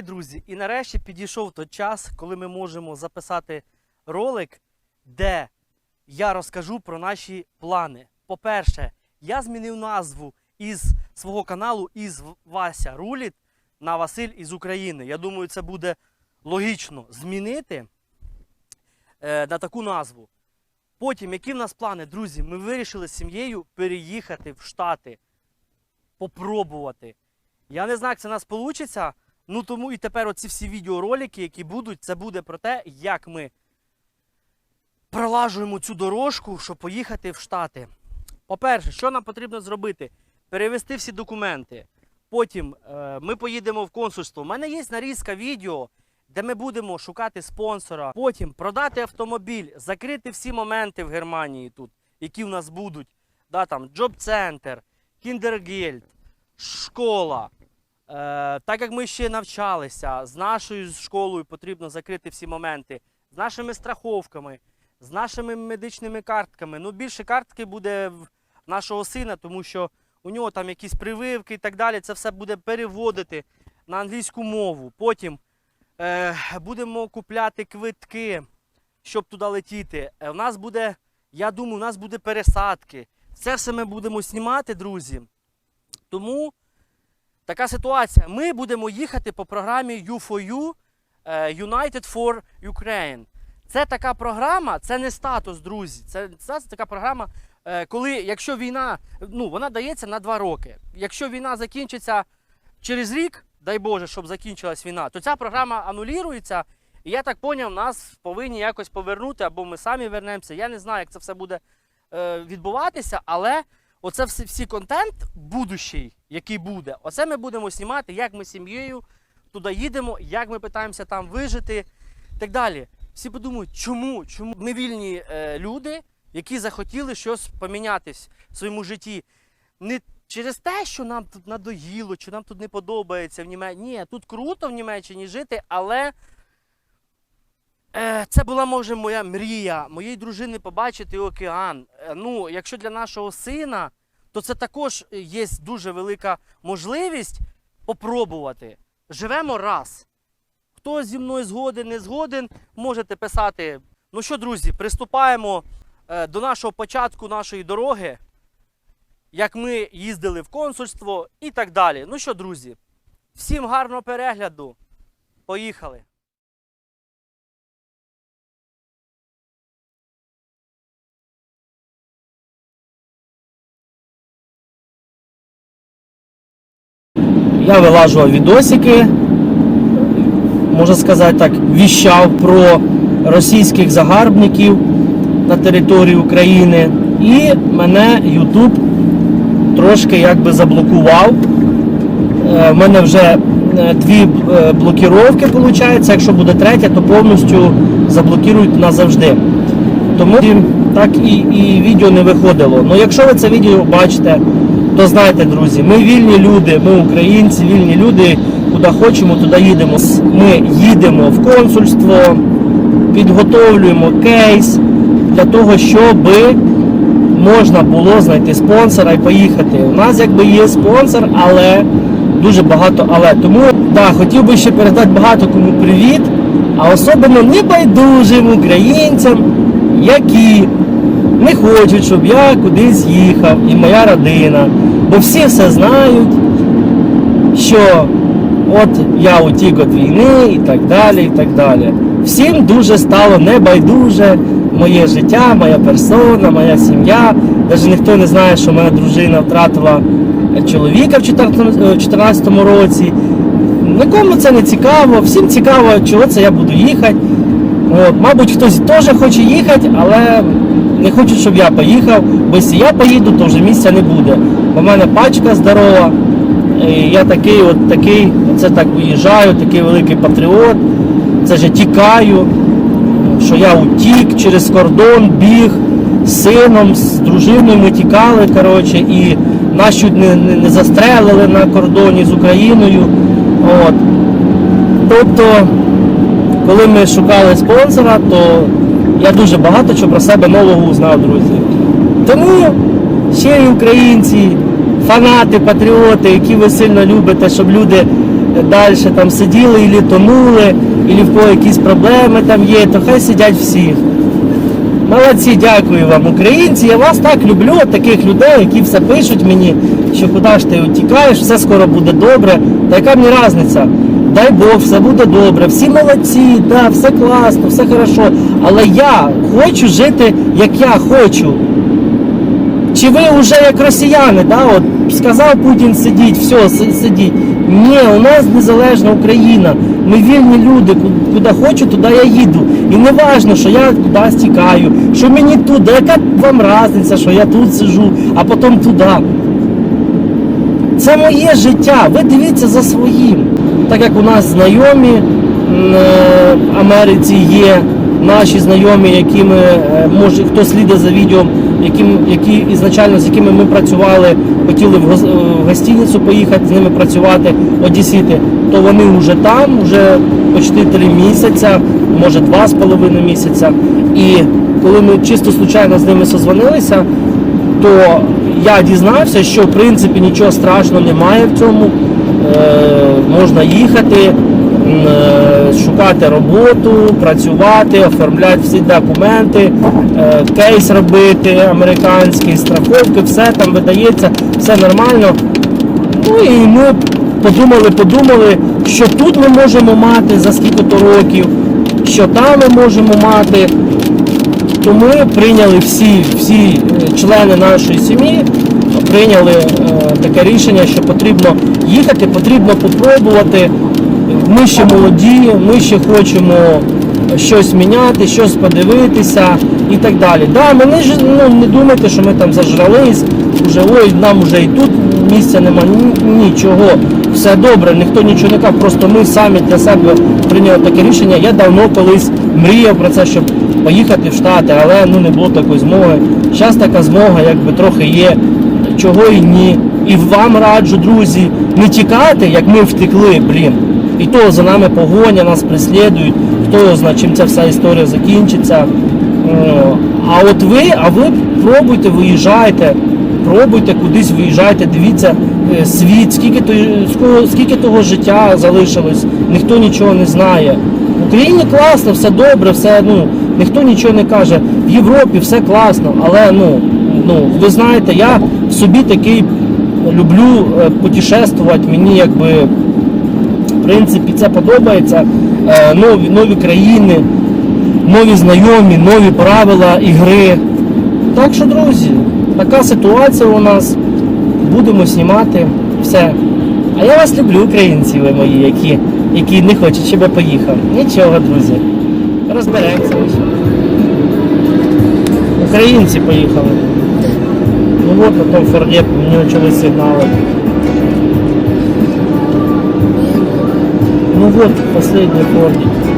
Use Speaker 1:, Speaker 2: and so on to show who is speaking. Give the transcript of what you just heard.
Speaker 1: Привіт, друзі! І нарешті підійшов той час, коли ми можемо записати ролик, де я розкажу про наші плани. По-перше, я змінив назву із свого каналу із Вася Руліт на Василь із України. Я думаю, це буде логічно змінити е, на таку назву. Потім, які в нас плани, друзі, ми вирішили з сім'єю переїхати в Штати, попробувати. Я не знаю, як це у нас вийде. Ну тому і тепер оці всі відеоролики, які будуть, це буде про те, як ми пролажуємо цю дорожку, щоб поїхати в Штати. По-перше, що нам потрібно зробити? Перевести всі документи. Потім е, ми поїдемо в консульство. У мене є нарізка відео, де ми будемо шукати спонсора. Потім продати автомобіль, закрити всі моменти в Германії тут, які в нас будуть. Да, там, джоб-центр, кіндергельд, школа. Е, так як ми ще навчалися, з нашою школою потрібно закрити всі моменти, з нашими страховками, з нашими медичними картками. Ну, більше картки буде в нашого сина, тому що у нього там якісь прививки і так далі. Це все буде переводити на англійську мову. Потім е, будемо купляти квитки, щоб туди летіти. Е, у нас буде, я думаю, у нас буде пересадки. Це все ми будемо знімати, друзі. Тому. Така ситуація. Ми будемо їхати по програмі U4U е, United for Ukraine. Це така програма, це не статус, друзі. Це, це така програма, е, коли, якщо війна, ну, вона дається на два роки. Якщо війна закінчиться через рік, дай Боже, щоб закінчилась війна, то ця програма анулюється. І я так зрозумів, нас повинні якось повернути, або ми самі вернемося. Я не знаю, як це все буде е, відбуватися, але оце всі, всі контент будущий, який буде, оце ми будемо знімати, як ми з сім'єю туди їдемо, як ми питаємося там вижити і так далі. Всі подумають, чому? Чому ми вільні е, люди, які захотіли щось помінятись в своєму житті. Не через те, що нам тут надоїло, чи нам тут не подобається в Німеччині. Ні, тут круто в Німеччині жити, але Е, Це була, може, моя мрія, моєї дружини побачити океан. Е, Ну, якщо для нашого сина, то це також є дуже велика можливість попробувати. Живемо раз. Хто зі мною згоден, не згоден, можете писати. Ну що, друзі, приступаємо е, до нашого початку нашої дороги, як ми їздили в консульство і так далі. Ну що, друзі, всім гарного перегляду. Поїхали! Я вилажував відосики, можна сказати так, віщав про російських загарбників на території України. І мене YouTube трошки якби заблокував. Е, В мене вже е, дві е, блокіровки, виходить. Якщо буде третя, то повністю заблокують назавжди. Тому так і, і відео не виходило. Ну якщо ви це відео бачите, то знайте, друзі, ми вільні люди, ми українці, вільні люди, куди хочемо, туди їдемо. Ми їдемо в консульство, підготовлюємо кейс для того, щоб можна було знайти спонсора і поїхати. У нас якби є спонсор, але дуже багато але. Тому да, хотів би ще передати багато кому привіт, а особливо небайдужим українцям, які не хочуть, щоб я кудись їхав і моя родина. Бо всі все знають, що от я утік від війни і так далі. і так далі. Всім дуже стало небайдуже моє життя, моя персона, моя сім'я. Навіть ніхто не знає, що моя дружина втратила чоловіка в 2014 році. Нікому це не цікаво, всім цікаво, чого це я буду їхати. От, мабуть, хтось теж хоче їхати, але не хочуть, щоб я поїхав, бо якщо я поїду, то вже місця не буде. В мене пачка здорова. Я такий, от такий, це так виїжджаю, такий великий патріот. Це ж тікаю, що я утік через кордон, біг з сином, з дружиною ми тікали, коротше, і нас чуть не, не, не застрелили на кордоні з Україною. От. Тобто, коли ми шукали спонсора, то я дуже багато чого про себе нового узнав, друзі. Тому ще й українці, фанати, патріоти, які ви сильно любите, щоб люди далі там сиділи і тонули, і в кого якісь проблеми там є, то хай сидять всі. Молодці, дякую вам, українці. Я вас так люблю, таких людей, які все пишуть мені, що куди ж ти утікаєш, все скоро буде добре. Та яка мені різниця? Дай Бог, все буде добре, всі молодці, да, все класно, все хорошо. Але я хочу жити, як я хочу. Чи ви вже як росіяни, да? От сказав Путін сидіть, все, сидіть. Ні, у нас незалежна Україна. Ми вільні люди. Куди хочу, туди я їду. І не важно, що я кудись тікаю, що мені тут, да яка вам різниця, що я тут сижу, а потім туди. Це моє життя. Ви дивіться за своїм. Так як у нас знайомі е, в Америці є наші знайомі, якими е, може хто слідить за відео, яким, які ізначально з якими ми працювали, хотіли в гос- гостиницю поїхати з ними працювати, одесіти, то вони вже там, вже почти три місяця, може два з половиною місяця. І коли ми чисто случайно з ними созвонилися, то я дізнався, що в принципі нічого страшного немає в цьому. Е, можна їхати, е, шукати роботу, працювати, оформляти всі документи, е, кейс робити, американський, страховки, все там видається, все нормально. Ну і ми подумали, подумали, що тут ми можемо мати за скільки-то років, що там ми можемо мати. То ми прийняли всі, всі е, члени нашої сім'ї, прийняли е, таке рішення, що потрібно їхати, потрібно попробувати. Ми ще молоді, ми ще хочемо щось міняти, щось подивитися і так далі. Да, ми не, ну, не думайте, що ми там зажрались, вже ой, нам вже і тут місця немає. Нічого, все добре, ніхто нічого не кав, просто ми самі для себе прийняли таке рішення. Я давно колись мріяв про це, щоб поїхати в Штати, але ну не було такої змоги. Зараз така змога, якби трохи є, чого і ні. І вам раджу, друзі, не тікати, як ми втекли, блін. І то за нами погоня, нас преслідують, хто знає, чим ця вся історія закінчиться. А от ви, а ви пробуйте, виїжджайте, пробуйте кудись виїжджайте, дивіться е, світ, скільки- скільки того життя залишилось, ніхто нічого не знає. Україні класно, все добре, все, ну, ніхто нічого не каже. В Європі все класно, але ну, ну, ви знаєте, я в собі такий люблю е, путешествувати, мені якби в принципі це подобається. Е, Нові, нові країни, нові знайомі, нові правила ігри. Так що, друзі, така ситуація у нас. Будемо знімати все. А я вас люблю, українці ви мої, які, які не хоче, щоб я поїхав. Нічого, друзі. Розберемося. Українці поїхали. Ну от на тому форді мені почали сигнали. Ну от, останній фордик.